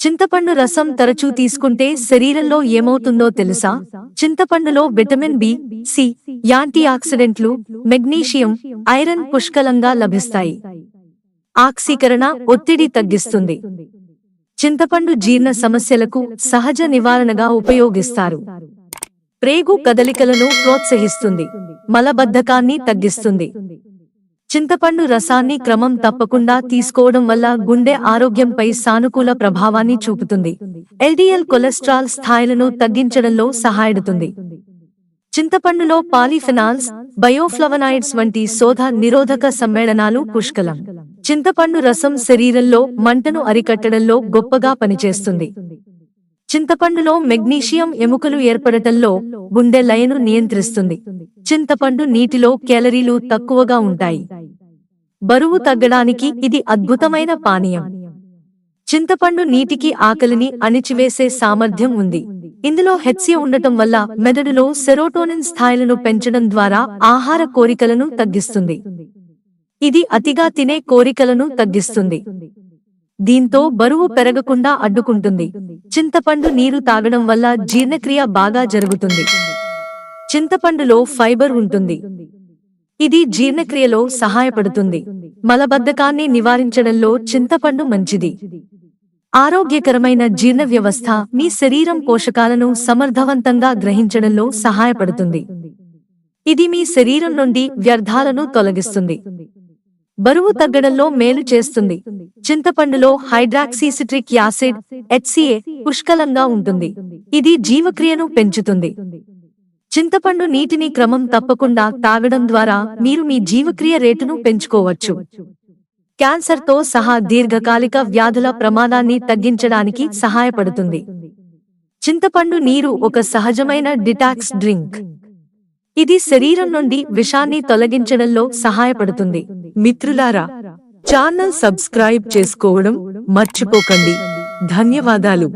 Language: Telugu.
చింతపండు రసం తరచూ తీసుకుంటే శరీరంలో ఏమవుతుందో తెలుసా? చింతపండులో విటమిన్ బి సి యాంటీ ఆక్సిడెంట్లు మెగ్నీషియం ఐరన్ పుష్కలంగా లభిస్తాయి. ఆక్సీకరణ ఒత్తిడి తగ్గిస్తుంది. చింతపండు జీర్ణ సమస్యలకు సహజ నివారణగా ఉపయోగిస్తారు. ప్రేగు కదలికలను ప్రోత్సహిస్తుంది. మలబద్ధకాన్ని తగ్గిస్తుంది. చింతపండు రసాన్ని క్రమం తప్పకుండా తీసుకోవడం వల్ల గుండె ఆరోగ్యంపై సానుకూల ప్రభావాన్ని చూపుతుంది. ఎల్డిఎల్ కొలెస్ట్రాల్ స్థాయిలను తగ్గించడంలో సహాయడుతుంది చింతపండులో పాలిఫెనాల్స్ బయోఫ్లవనాయిడ్స్ వంటి శోధ నిరోధక సమ్మేళనాలు పుష్కలం. చింతపండు రసం శరీరంలో మంటను అరికట్టడంలో గొప్పగా పనిచేస్తుంది. చింతపండులో మెగ్నీషియం ఎముకలు ఏర్పడటంలో గుండె లయను నియంత్రిస్తుంది. చింతపండు నీటిలో కేలరీలు తక్కువగా ఉంటాయి. బరువు తగ్గడానికి ఇది అద్భుతమైన పానీయం. చింతపండు నీటికి ఆకలిని అణిచివేసే సామర్థ్యం ఉంది. ఇందులో హెచ్సి ఉండటం వల్ల మెదడులో సెరోటోనిన్ స్థాయిలను పెంచడం ద్వారా ఆహార కోరికలను తగ్గిస్తుంది. ఇది అతిగా తినే కోరికలను తగ్గిస్తుంది. దీంతో బరువు పెరగకుండా అడ్డుకుంటుంది. చింతపండు నీరు తాగడం వల్ల జీర్ణక్రియ బాగా జరుగుతుంది. చింతపండులో ఫైబర్ ఉంటుంది. ఇది జీర్ణక్రియలో సహాయపడుతుంది. మలబద్ధకాన్ని నివారించడంలో చింతపండు మంచిది. ఆరోగ్యకరమైన జీర్ణ వ్యవస్థ మీ శరీరం పోషకాలను సమర్థవంతంగా గ్రహించడంలో సహాయపడుతుంది. ఇది మీ శరీరం నుండి వ్యర్థాలను తొలగిస్తుంది. బరువు తగ్గడంలో మేలు చేస్తుంది. చింతపండులో హైడ్రాక్సీసిట్రిక్ యాసిడ్ హెచ్సిఏ పుష్కలంగా ఉంటుంది. ఇది జీవక్రియను పెంచుతుంది. చింతపండు నీటిని క్రమం తప్పకుండా తాగడం ద్వారా మీరు మీ జీవక్రియ రేటును పెంచుకోవచ్చు. క్యాన్సర్తో సహా దీర్ఘకాలిక వ్యాధుల ప్రమాదాన్ని తగ్గించడానికి సహాయపడుతుంది. చింతపండు నీరు ఒక సహజమైన డిటాక్స్ డ్రింక్. ఇది శరీరం నుండి విషాన్ని తొలగించడంలో సహాయపడుతుంది. మిత్రులారా ఛానల్ సబ్స్క్రైబ్ చేసుకోవడం మర్చిపోకండి. ధన్యవాదాలు.